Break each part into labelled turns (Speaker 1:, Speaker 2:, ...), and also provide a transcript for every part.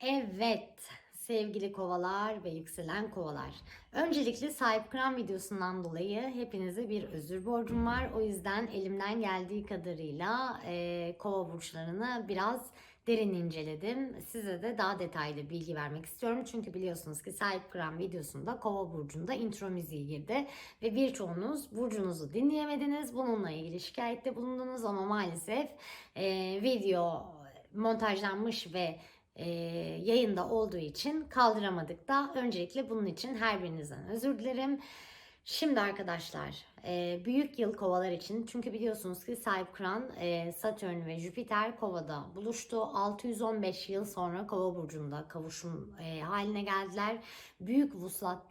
Speaker 1: Evet sevgili kovalar ve yükselen kovalar. Öncelikle sahip kıran videosundan dolayı hepinize bir özür borcum var. O yüzden elimden geldiği kadarıyla e, kova burçlarını biraz derin inceledim. Size de daha detaylı bilgi vermek istiyorum. Çünkü biliyorsunuz ki sahip kıran videosunda kova burcunda intro müziği girdi. Ve birçoğunuz burcunuzu dinleyemediniz. Bununla ilgili şikayette bulundunuz ama maalesef e, video montajlanmış ve e, yayında olduğu için kaldıramadık da öncelikle bunun için her birinizden özür dilerim. Şimdi arkadaşlar e, büyük yıl kovalar için çünkü biliyorsunuz ki sahip kıran e, Satürn ve Jüpiter kovada buluştu. 615 yıl sonra kova burcunda kavuşum e, haline geldiler. Büyük vuslat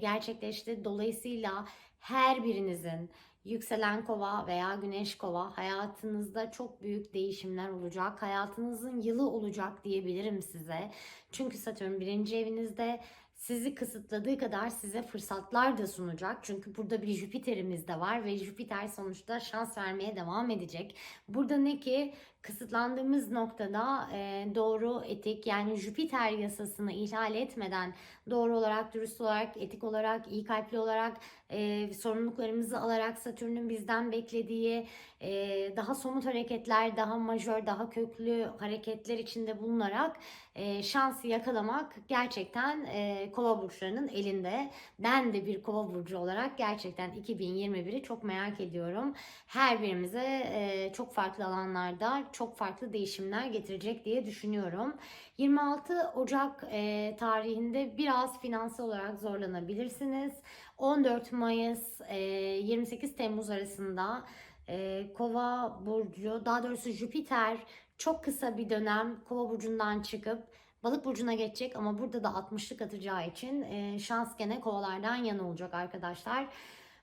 Speaker 1: gerçekleşti. Dolayısıyla her birinizin yükselen kova veya güneş kova hayatınızda çok büyük değişimler olacak. Hayatınızın yılı olacak diyebilirim size. Çünkü Satürn birinci evinizde sizi kısıtladığı kadar size fırsatlar da sunacak. Çünkü burada bir Jüpiter'imiz de var ve Jüpiter sonuçta şans vermeye devam edecek. Burada ne ki kısıtlandığımız noktada e, doğru etik yani Jüpiter yasasını ihlal etmeden doğru olarak, dürüst olarak, etik olarak, iyi kalpli olarak e, sorumluluklarımızı alarak Satürn'ün bizden beklediği e, daha somut hareketler, daha majör, daha köklü hareketler içinde bulunarak e, şansı yakalamak gerçekten e, kova burçlarının elinde. Ben de bir kova burcu olarak gerçekten 2021'i çok merak ediyorum. Her birimize e, çok farklı alanlarda çok farklı değişimler getirecek diye düşünüyorum. 26 Ocak e, tarihinde biraz finansal olarak zorlanabilirsiniz. 14 Mayıs e, 28 Temmuz arasında e, Kova burcu, daha doğrusu Jüpiter çok kısa bir dönem Kova burcundan çıkıp Balık burcuna geçecek ama burada da 60'lık atacağı için e, şans gene kovalardan yana olacak arkadaşlar.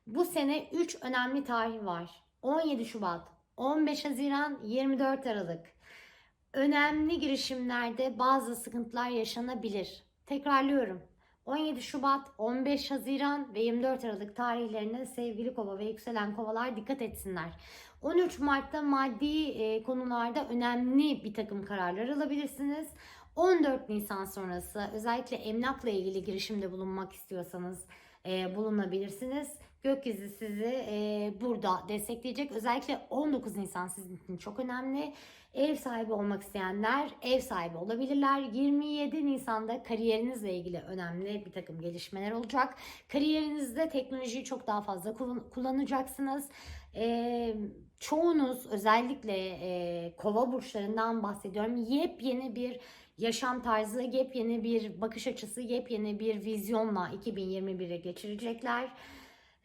Speaker 1: Bu sene 3 önemli tarih var. 17 Şubat, 15 Haziran, 24 Aralık. Önemli girişimlerde bazı sıkıntılar yaşanabilir. Tekrarlıyorum. 17 Şubat, 15 Haziran ve 24 Aralık tarihlerine sevgili kova ve yükselen kovalar dikkat etsinler. 13 Mart'ta maddi e, konularda önemli bir takım kararlar alabilirsiniz. 14 Nisan sonrası özellikle emlakla ilgili girişimde bulunmak istiyorsanız e, bulunabilirsiniz. Gökyüzü sizi e, burada destekleyecek. Özellikle 19 Nisan sizin için çok önemli. Ev sahibi olmak isteyenler ev sahibi olabilirler. 27 Nisan'da kariyerinizle ilgili önemli bir takım gelişmeler olacak. Kariyerinizde teknolojiyi çok daha fazla kullan- kullanacaksınız. E, çoğunuz özellikle e, kova burçlarından bahsediyorum. Yepyeni bir yaşam tarzı, yepyeni bir bakış açısı, yepyeni bir vizyonla 2021'e geçirecekler.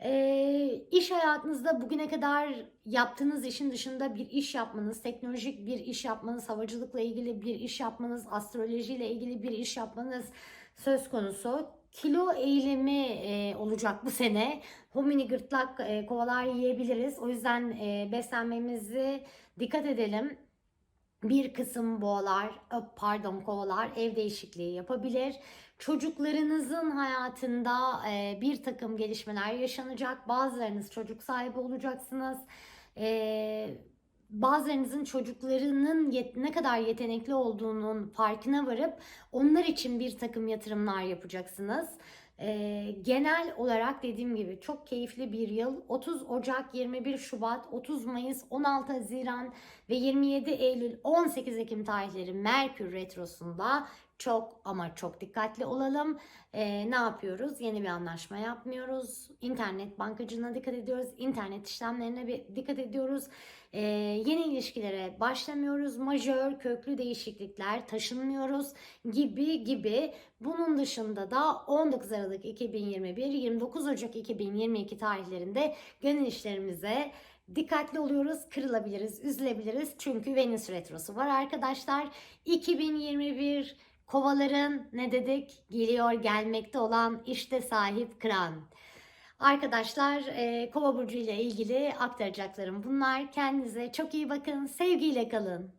Speaker 1: Ee, iş hayatınızda bugüne kadar yaptığınız işin dışında bir iş yapmanız, teknolojik bir iş yapmanız, havacılıkla ilgili bir iş yapmanız, astrolojiyle ilgili bir iş yapmanız söz konusu. Kilo eğilimi e, olacak bu sene. Homini gırtlak e, kovalar yiyebiliriz. O yüzden e, beslenmemizi dikkat edelim. Bir kısım boğalar, ö, pardon kovalar ev değişikliği yapabilir. Çocuklarınızın hayatında e, bir takım gelişmeler yaşanacak. Bazılarınız çocuk sahibi olacaksınız. E, bazılarınızın çocuklarının ne kadar yetenekli olduğunun farkına varıp onlar için bir takım yatırımlar yapacaksınız. E, genel olarak dediğim gibi çok keyifli bir yıl. 30 Ocak, 21 Şubat, 30 Mayıs, 16 Haziran ve 27 Eylül 18 Ekim tarihleri Merkür Retrosu'nda çok ama çok dikkatli olalım. Ee, ne yapıyoruz? Yeni bir anlaşma yapmıyoruz. İnternet bankacılığına dikkat ediyoruz. İnternet işlemlerine bir dikkat ediyoruz. Ee, yeni ilişkilere başlamıyoruz. Majör, köklü değişiklikler taşınmıyoruz gibi gibi. Bunun dışında da 19 Aralık 2021, 29 Ocak 2022 tarihlerinde gönül işlerimize Dikkatli oluyoruz, kırılabiliriz, üzülebiliriz. Çünkü Venüs retrosu var arkadaşlar. 2021 kovaların ne dedik? Geliyor gelmekte olan işte sahip kıran. Arkadaşlar e, kova burcu ile ilgili aktaracaklarım bunlar. Kendinize çok iyi bakın. Sevgiyle kalın.